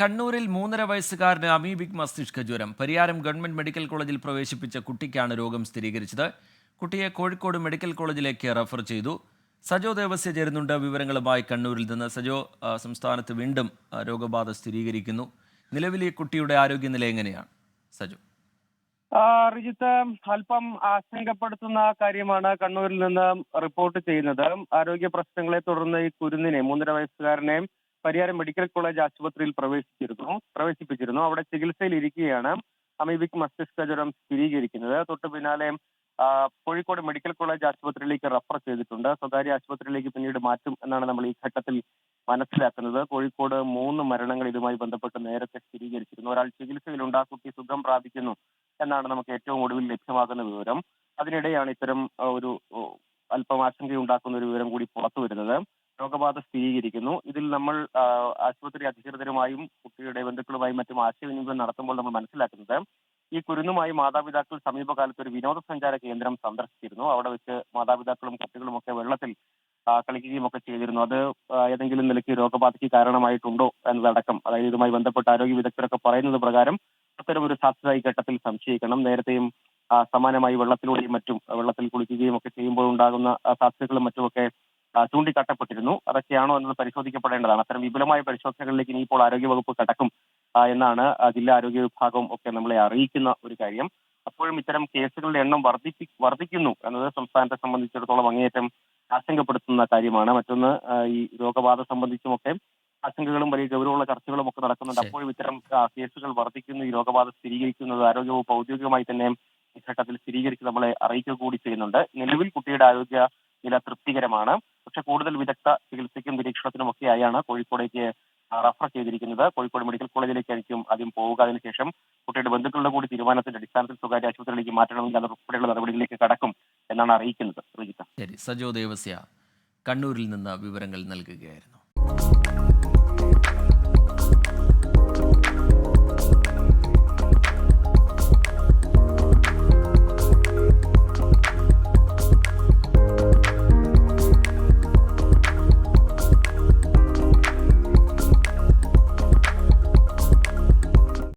കണ്ണൂരിൽ മൂന്നര വയസ്സുകാരന് അമീബിക് മസ്തിഷ്ക ജ്വരം. പരിയാരം ഗവൺമെന്റ് മെഡിക്കൽ കോളേജിൽ പ്രവേശിപ്പിച്ച കുട്ടിക്കാണ് രോഗം സ്ഥിരീകരിച്ചത്. കുട്ടിയെ കോഴിക്കോട് മെഡിക്കൽ കോളേജിലേക്ക് റഫർ ചെയ്തു. സജോ ദേവസ്യ ചേരുന്നുണ്ട്. വിവരങ്ങളുമായി കണ്ണൂരിൽ നിന്ന് സജോ സംസ്ഥാനത്ത് വീണ്ടും രോഗബാധ സ്ഥിരീകരിക്കുന്നു. നിലവിൽ ഈ കുട്ടിയുടെ ആരോഗ്യനില എങ്ങനെയാണ്? സജോ. റിജിത്ത് അല്പം ആശങ്കപ്പെടുത്തുന്ന കാര്യമാണ് കണ്ണൂരിൽ നിന്ന് റിപ്പോർട്ട് ചെയ്യുന്നത്. ആരോഗ്യ പ്രശ്നങ്ങളെ തുടർന്ന് ഈ കുരുന്നിനെ മൂന്നര വയസ്സുകാരനെ പരിയാരം മെഡിക്കൽ കോളേജ് ആശുപത്രിയിൽ പ്രവേശിച്ചിരുന്നു പ്രവേശിപ്പിച്ചിരുന്നു. അവിടെ ചികിത്സയിൽ ഇരിക്കുകയാണ് അമീബിക് മസ്തിഷ്ക ജ്വരം സ്ഥിരീകരിക്കുന്നത്. തൊട്ട് പിന്നാലെ കോഴിക്കോട് മെഡിക്കൽ കോളേജ് ആശുപത്രിയിലേക്ക് റഫർ ചെയ്തിട്ടുണ്ട്. സ്വകാര്യ ആശുപത്രിയിലേക്ക് പിന്നീട് മാറ്റും എന്നാണ് നമ്മൾ ഈ ഘട്ടത്തിൽ മനസ്സിലാക്കുന്നത്. കോഴിക്കോട് മൂന്ന് മരണങ്ങൾ ഇതുമായി ബന്ധപ്പെട്ട് നേരത്തെ സ്ഥിരീകരിച്ചിരുന്നു. ഒരാൾ ചികിത്സയിൽ ആ സുഖം പ്രാപിക്കുന്നു എന്നാണ് നമുക്ക് ഏറ്റവും ഒടുവിൽ ലഭ്യമാകുന്ന വിവരം. അതിനിടെയാണ് ഇത്തരം ഒരു അല്പം ആശങ്കയുണ്ടാക്കുന്ന ഒരു വിവരം കൂടി പുറത്തു വരുന്നത് രോഗബാധ സ്ഥിരീകരിക്കുന്നു. ഇതിൽ നമ്മൾ ആശുപത്രി അധികൃതരുമായും കുട്ടിയുടെ ബന്ധുക്കളുമായും മറ്റും ആശയവിനിമയം നടത്തുമ്പോൾ നമ്മൾ മനസ്സിലാക്കുന്നത് ഈ കുരുന്നുമായി മാതാപിതാക്കൾ സമീപകാലത്ത് ഒരു വിനോദസഞ്ചാര കേന്ദ്രം സന്ദർശിച്ചിരുന്നു. അവിടെ വെച്ച് മാതാപിതാക്കളും കുട്ടികളും ഒക്കെ വെള്ളത്തിൽ കളിക്കുകയും ഒക്കെ ചെയ്തിരുന്നു. അത് ഏതെങ്കിലും നിലയ്ക്ക് രോഗബാധയ്ക്ക് കാരണമായിട്ടുണ്ടോ എന്നതടക്കം അതായത് ഇതുമായി ബന്ധപ്പെട്ട ആരോഗ്യ വിദഗ്ധരൊക്കെ പറയുന്നത് പ്രകാരം അത്തരം ഒരു സാധ്യത ഈ ഘട്ടത്തിൽ സംശയിക്കണം. നേരത്തെയും സമാനമായി വെള്ളത്തിലൂടെയും മറ്റും വെള്ളത്തിൽ കുളിക്കുകയും ഒക്കെ ചെയ്യുമ്പോൾ ഉണ്ടാകുന്ന സാധ്യതകളും മറ്റുമൊക്കെ ചൂണ്ടിക്കാട്ടപ്പെട്ടിരുന്നു അതൊക്കെയാണോ എന്നത് പരിശോധിക്കപ്പെടേണ്ടതാണ്. അത്തരം വിപുലമായ പരിശോധനകളിലേക്ക് ഇനിയിപ്പോൾ ആരോഗ്യവകുപ്പ് കടക്കും എന്നാണ് ജില്ലാ ആരോഗ്യ വിഭാഗം ഒക്കെ നമ്മളെ അറിയിക്കുന്ന ഒരു കാര്യം. അപ്പോഴും ഇത്തരം കേസുകളുടെ എണ്ണം വർദ്ധിപ്പി വർദ്ധിക്കുന്നു എന്നത് സംസ്ഥാനത്തെ സംബന്ധിച്ചിടത്തോളം അങ്ങേയറ്റം ആശങ്കപ്പെടുത്തുന്ന കാര്യമാണ്. മറ്റൊന്ന് ഈ രോഗബാധ സംബന്ധിച്ചുമൊക്കെ ആശങ്കകളും വലിയ ഗൗരവമുള്ള ചർച്ചകളും ഒക്കെ നടക്കുന്നുണ്ട്. അപ്പോഴും ഇത്തരം കേസുകൾ വർദ്ധിക്കുന്നു. ഈ രോഗബാധ സ്ഥിരീകരിക്കുന്നത് ആരോഗ്യവകുപ്പ് ഔദ്യോഗികമായി തന്നെ ഈ ഘട്ടത്തിൽ സ്ഥിരീകരിച്ച് നമ്മളെ അറിയിക്കുക കൂടി ചെയ്യുന്നുണ്ട്. നിലവിൽ കുട്ടിയുടെ ആരോഗ്യ നില തൃപ്തികരമാണ്. പക്ഷെ കൂടുതൽ വിദഗ്ധ ചികിത്സയ്ക്കും നിരീക്ഷണത്തിനും ഒക്കെയായാണ് കോഴിക്കോടേക്ക് റഫർ ചെയ്തിരിക്കുന്നത്. കോഴിക്കോട് മെഡിക്കൽ കോളേജിലേക്കായിരിക്കും ആദ്യം പോവുക. അതിനുശേഷം കുട്ടിയുടെ ബന്ധുക്കളുടെ കൂടി തീരുമാനത്തിന്റെ അടിസ്ഥാനത്തിൽ സ്വകാര്യ ആശുപത്രിയിലേക്ക് മാറ്റണമെങ്കിൽ അത് ഉൾപ്പെടെയുള്ള നടപടികളിലേക്ക് കടക്കും എന്നാണ് അറിയിക്കുന്നത്. ശരി. സജോ ദേവസ്യ കണ്ണൂരിൽ നിന്ന് വിവരങ്ങൾ നൽകുകയായിരുന്നു.